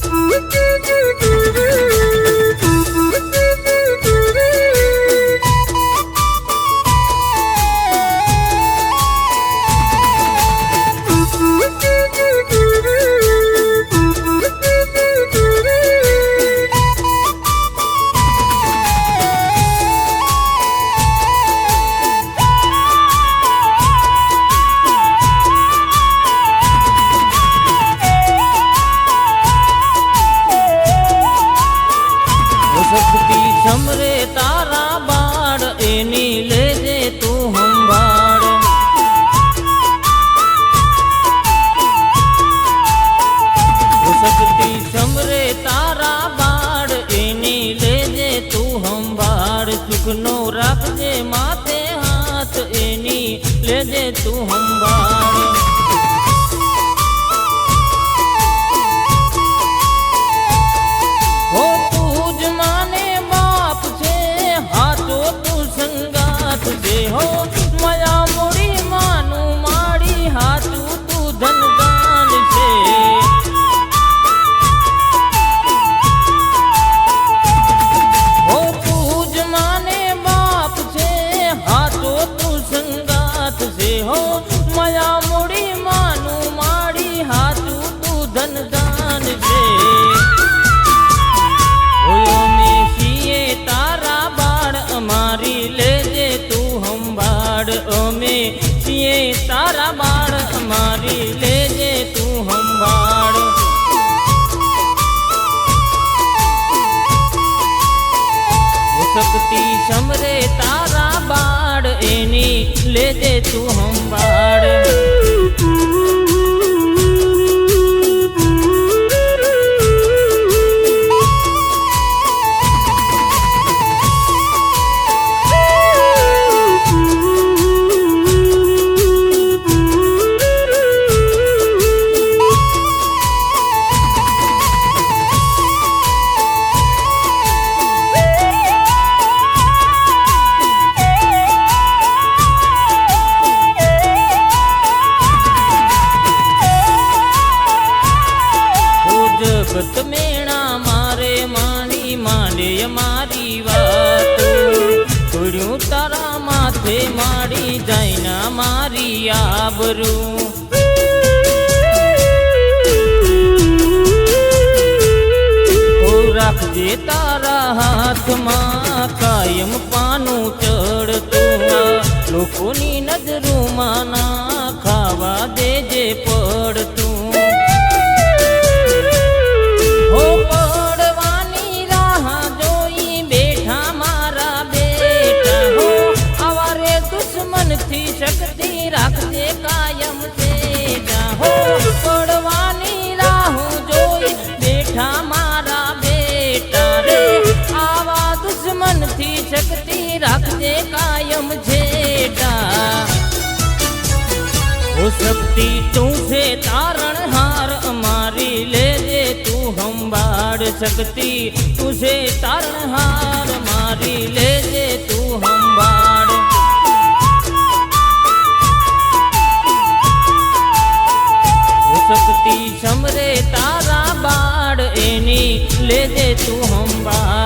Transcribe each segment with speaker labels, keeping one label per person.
Speaker 1: Thank you. લેજે તું સંભાળ છીએ તારા બાળ અમારી લેજે તું સંભાળ શક્તિ સમરે તારા બાળ, એની લેજે તું સંભાળ માની મારી વાત. છોડ્યું તારા માથે માડી જાય ના મારી આબરૂ. ઓ શક્તિ તું છે તારણહાર અમારી લેજે તું સંભાળ શક્તિ. તું છે તારણહાર મારી લેજે તું સંભાળ ઓ શક્તિ સમરે તારા બાળ એની લેજે તું સંભાળ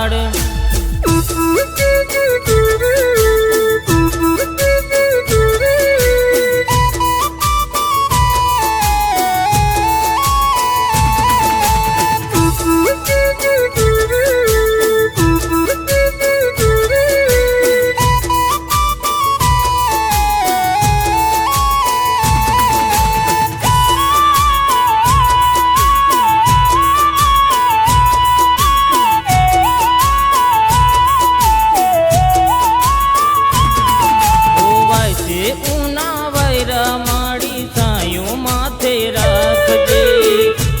Speaker 1: છે ઉના વૈરા માડી સાયું માથે રાખજે.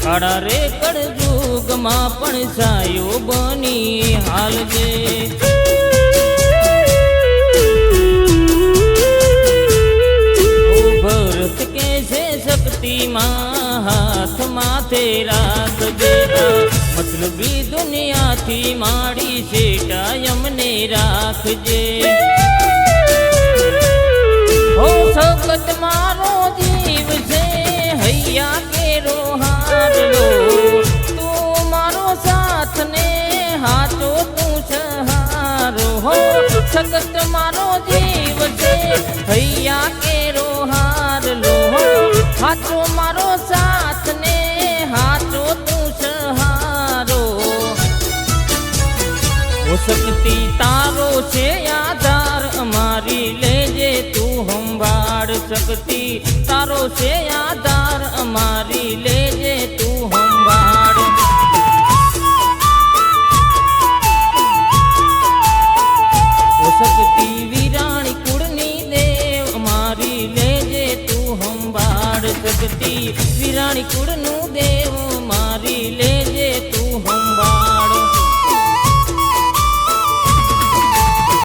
Speaker 1: કાળા રે કળજુગમાં પણ સાયો બની હાલજે. ભરત કે છે શક્તિમાં હાથ માથે રાખજે. મતલબી દુનિયાથી માડી શેટા અમને રાખજે. સગત મારો જીવ છે, હૈયા કેરો હારલો. તું મારો સાથ ને હાચો તું હો સગત મારો જીવ છે, હૈયા કેરો હારલો. હાચો મારો સાથ ને હાચો તું સહારો હો શક્તિ તારો છે, આધાર અમારી શક્તિ તારો છે આધાર, અમારી લેજે તું સંભાળ શક્તિ વિરાણી કુળની દેવ, અમારી લેજે તું સંભાળ શક્તિ વિરાણી કુળનું દેવ મારી લે